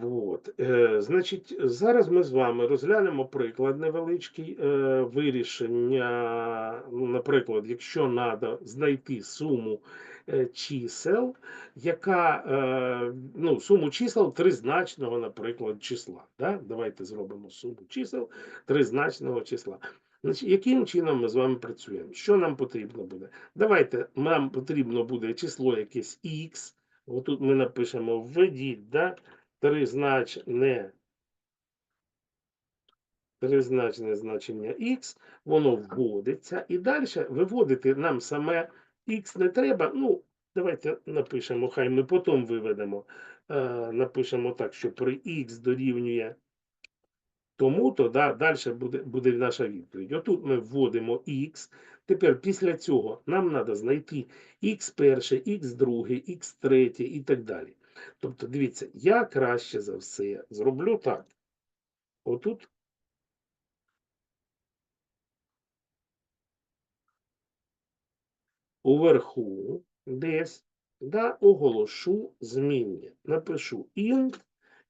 Вот. Е, значить, зараз ми з вами розглянемо приклад невеличкий е, вирішення. Ну, наприклад, якщо треба знайти суму е, чисел, яка ну, суму чисел тризначного, наприклад, числа. Да? Давайте зробимо суму чисел тризначного числа. Значить, яким чином ми з вами працюємо? Що нам потрібно буде? Давайте нам потрібно буде число якесь х. Отут ми напишемо введіть, да? Тризначне, тризначне значення х, воно вводиться. І далі виводити нам саме х не треба. Ну, давайте напишемо, хай ми потім виведемо. Е, напишемо так, що при х дорівнює тому, то да, далі буде, буде наша відповідь. Отут ми вводимо х. Тепер після цього нам треба знайти х перше, х друге, х третє і так далі. Тобто, дивіться, я краще за все зроблю так. Отут. Уверху десь да, оголошу змінні. Напишу int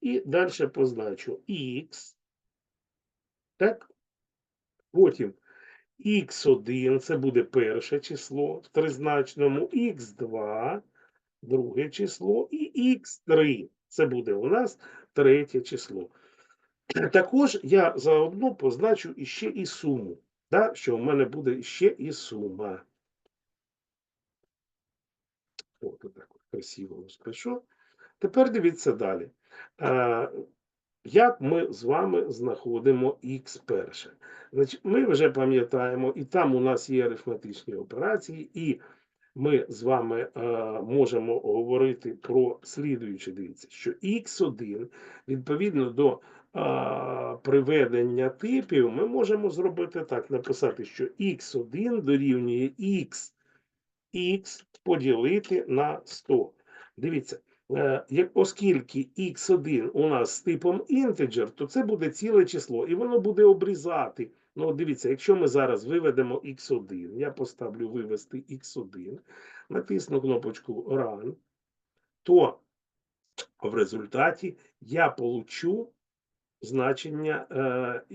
і далі позначу x. Так? Потім х1 це буде перше число в тризначному, х2 друге число, і х3 це буде у нас третє число. Також я заодно позначу іще і суму, да, що у мене буде ще і сума. О, так от красиво розпишу. Тепер дивіться далі. Як ми з вами знаходимо х перше? Значить, Ми вже пам'ятаємо, і там у нас є арифметичні операції, і ми з вами е, можемо говорити про слідуюче, дивіться, що х1 відповідно до е, приведення типів, ми можемо зробити так: написати, що х1 дорівнює х, х поділити на 100. Дивіться. Е, як- Оскільки x1 у нас з типом integer, то це буде ціле число, і воно буде обрізати. Ну, дивіться, якщо ми зараз виведемо x1, я поставлю вивести x1, натисну кнопочку Run, то в результаті я получу значення, е,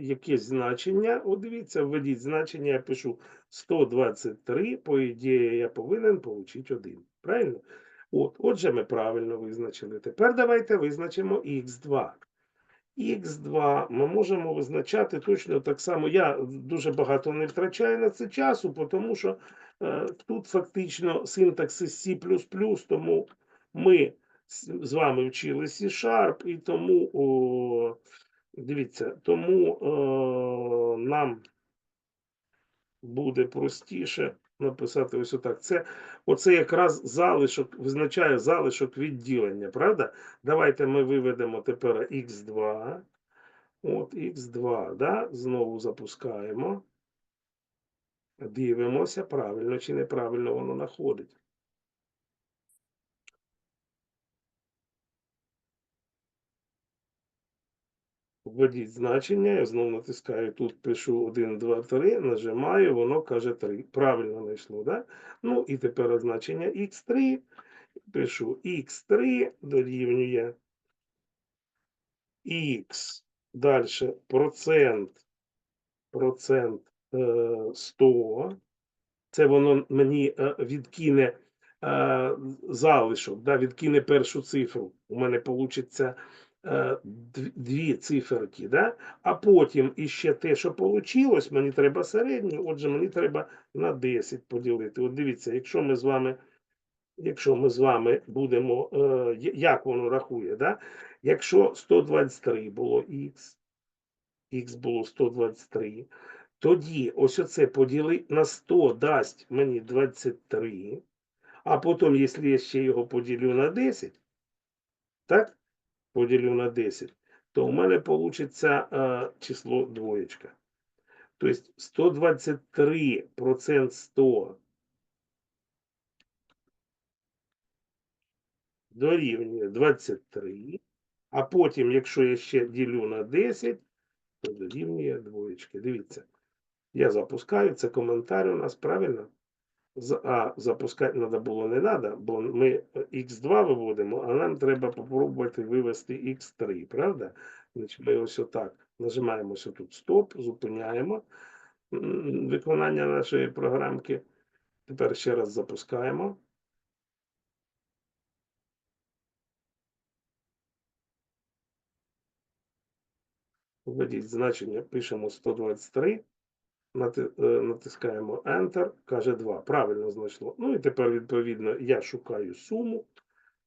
якесь значення. От дивіться, введіть значення, я пишу 123, по ідеї я повинен отримати 1. Правильно? От, отже, ми правильно визначили. Тепер давайте визначимо х2. Х2 ми можемо визначати точно так само. Я дуже багато не втрачаю на це часу, тому що е, тут фактично синтаксис C++, тому ми з вами вчили C-Sharp, і тому, о, дивіться, тому о, нам буде простіше написати ось отак. Це оце якраз залишок, визначає залишок відділення, правда? Давайте ми виведемо тепер х2. От х2, да? знову запускаємо. Дивимося, правильно чи неправильно воно знаходить. Введіть значення, я знову натискаю тут, пишу 1, 2, 3, нажимаю, воно каже 3. Правильно знайшло, да? Ну і тепер значення х3. Пишу х3 дорівнює х. Далі процент, процент е, 100. Це воно мені е, відкине е, залишок, да, відкине першу цифру. У мене вийде е, дві циферки, да? а потім іще те, що вийшло, мені треба середнє, отже, мені треба на 10 поділити. От дивіться, якщо ми з вами, якщо ми з вами будемо, е, як воно рахує, да? якщо 123 було х, х було 123, тоді ось оце поділи на 100 дасть мені 23, а потім, якщо я ще його поділю на 10, так, поділю на 10, то у мене вийде число двоєчка. Тобто 123 процент 100 дорівнює 23, а потім, якщо я ще ділю на 10, то дорівнює двоєчки. Дивіться, я запускаю, це коментар у нас, правильно? А запускати треба було не треба, бо ми x2 виводимо, а нам треба попробувати вивести x3, правда? Значить, ми ось отак нажимаємо тут стоп, зупиняємо виконання нашої програмки. Тепер ще раз запускаємо. Введіть значення, пишемо 123, нати- е, натискаємо Enter, каже 2. Правильно знайшло. Ну і тепер, відповідно, я шукаю суму.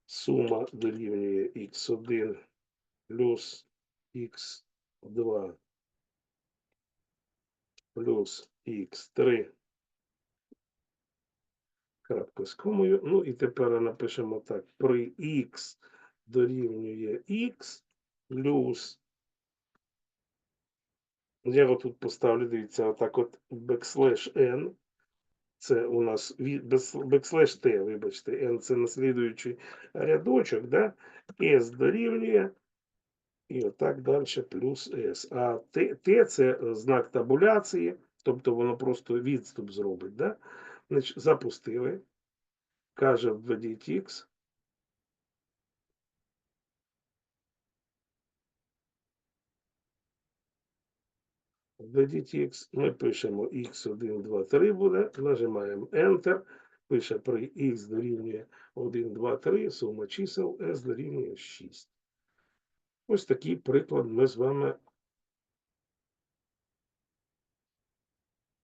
Сума дорівнює x1 плюс x2 плюс x3 крапка з комою. Ну і тепер напишемо так. При x дорівнює x плюс. Я отут поставлю, дивіться, отак от backslash n. Це у нас backslash t, вибачте, n це наслідуючий рядочок, да? S дорівнює. І отак далі плюс S. А T, T це знак табуляції, тобто воно просто відступ зробить. Да? Значить, запустили. Каже, введіть X. Введіть X. Ми пишемо X1, 2, 3 буде. Нажимаємо Enter. Пише при X дорівнює 1, 2, 3. Сума чисел S дорівнює 6. Ось такий приклад ми з вами